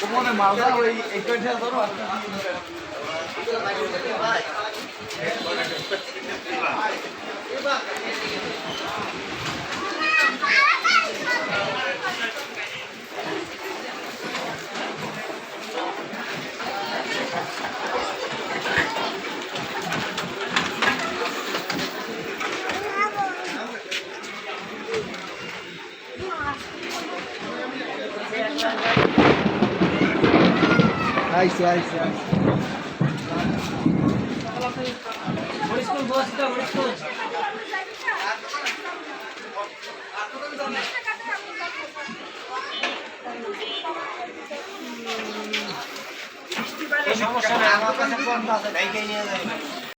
তোমার মালদা ওই একটা ধরো আচ্ছা। আইসে আইসে আইসে সমস্যা নাই আমার কাছে ফোন আছে ভাইকে নিয়ে যাবেন